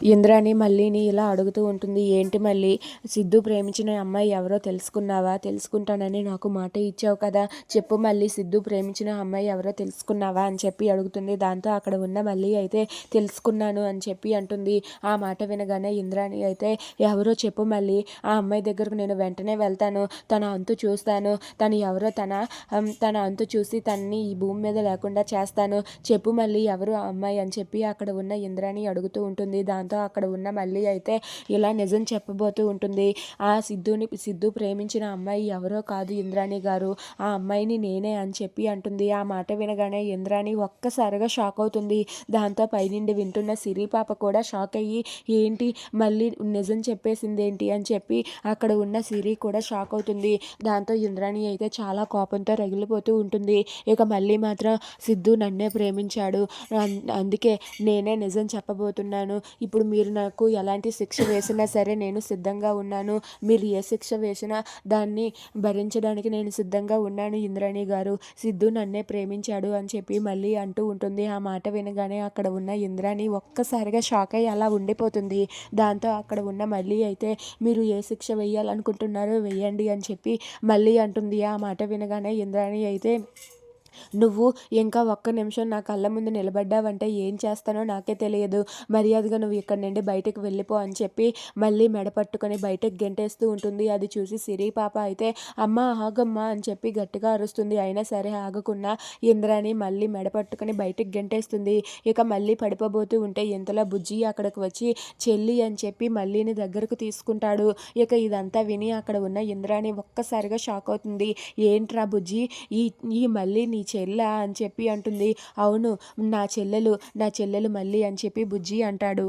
ఇంద్రాణి మళ్ళీని ఇలా అడుగుతూ ఉంటుంది. ఏంటి మళ్ళీ సిద్ధు ప్రేమించిన అమ్మాయి ఎవరో తెలుసుకున్నావా? తెలుసుకుంటానని నాకు మాట ఇచ్చావు కదా. చెప్పు మళ్ళీ సిద్ధు ప్రేమించిన అమ్మాయి ఎవరో తెలుసుకున్నావా? అని చెప్పి అడుగుతుంది. దాంతో అక్కడ ఉన్న మళ్ళీ అయితే తెలుసుకున్నాను అని చెప్పి అంటుంది. ఆ మాట వినగానే ఇంద్రాణి అయితే ఎవరో చెప్పు మళ్ళీ ఆ అమ్మాయి దగ్గరకు నేను వెంటనే వెళ్తాను. తన అంతు చూస్తాను. తను ఎవరో తన తన అంతు చూసి తన్ని ఈ భూమి మీద లేకుండా చేస్తాను. చెప్పు మళ్ళీ ఎవరు ఆ అమ్మాయి? అని చెప్పి అక్కడ ఉన్న ఇంద్రాణి అడుగుతూ ఉంటుంది. దాంతో అక్కడ ఉన్న మళ్ళీ అయితే ఇలా నిజం చెప్పబోతూ ఉంటుంది. ఆ సిద్ధుని సిద్ధు ప్రేమించిన అమ్మాయి ఎవరో కాదు ఇంద్రాణి గారు. ఆ అమ్మాయిని నేనే అని చెప్పి అంటుంది. ఆ మాట వినగానే ఇంద్రాణి ఒక్కసారిగా షాక్ అవుతుంది. దాంతో పైనుండి వింటున్న సిరి పాప కూడా షాక్ అయ్యి ఏంటి? మళ్ళీ నిజం చెప్పేసింది ఏంటి అని చెప్పి అక్కడ ఉన్న సిరి కూడా షాక్ అవుతుంది. దాంతో ఇంద్రాణి అయితే చాలా కోపంతో రగిలిపోతూ ఉంటుంది. ఇక మళ్ళీ మాత్రం సిద్ధు నన్నే ప్రేమించాడు. అన్- అందుకే నేనే నిజం చెప్పబోతున్నాను. ఇప్పుడు ఇప్పుడు మీరు నాకు ఎలాంటి శిక్ష వేసినా సరే నేను సిద్ధంగా ఉన్నాను. మీరు ఏ శిక్ష వేసినా దాన్ని భరించడానికి నేను సిద్ధంగా ఉన్నాను ఇంద్రాణి గారు. సిద్ధు నన్నే ప్రేమించాడు అని చెప్పి మళ్ళీ అంటూ ఉంటుంది. ఆ మాట వినగానే అక్కడ ఉన్న ఇంద్రాణి ఒక్కసారిగా షాక్ అయ్యి అలా ఉండిపోతుంది. దాంతో అక్కడ ఉన్న మళ్ళీ అయితే మీరు ఏ శిక్ష వేయాలనుకుంటున్నారో వేయండి అని చెప్పి మళ్ళీ అంటుంది. ఆ మాట వినగానే ఇంద్రాణి అయితే నువ్వు ఇంకా ఒక్క నిమిషం నా కళ్ళ ముందు నిలబడ్డావంటే ఏం చేస్తానో నాకే తెలియదు. మర్యాదగా నువ్వు ఇక్కడి నుండి బయటకు వెళ్ళిపో అని చెప్పి మళ్ళీ మెడ పట్టుకొని బయటకు గెంటేస్తూ ఉంటుంది. అది చూసి సిరి పాప అయితే అమ్మ ఆగమ్మా అని చెప్పి గట్టిగా అరుస్తుంది. అయినా సరే ఆగకుండా ఇంద్రాని మళ్ళీ మెడ పట్టుకొని బయటకు గెంటేస్తుంది. ఇక మళ్ళీ పడిపోబోతూ ఉంటే ఇంతలో బుజ్జి అక్కడికి వచ్చి చెల్లి అని చెప్పి మళ్ళీని దగ్గరకు తీసుకుంటాడు. ఇక ఇదంతా విని అక్కడ ఉన్న ఇంద్రాని ఒక్కసారిగా షాక్ అవుతుంది. ఏంట్రా బుజ్జి? ఈ ఈ మళ్ళీ నీ చెల్ల అని చెప్పి అంటుంది. అవును నా చెల్లెలు నా చెల్లెలు మళ్ళీ అని చెప్పి బుజ్జి అంటాడు.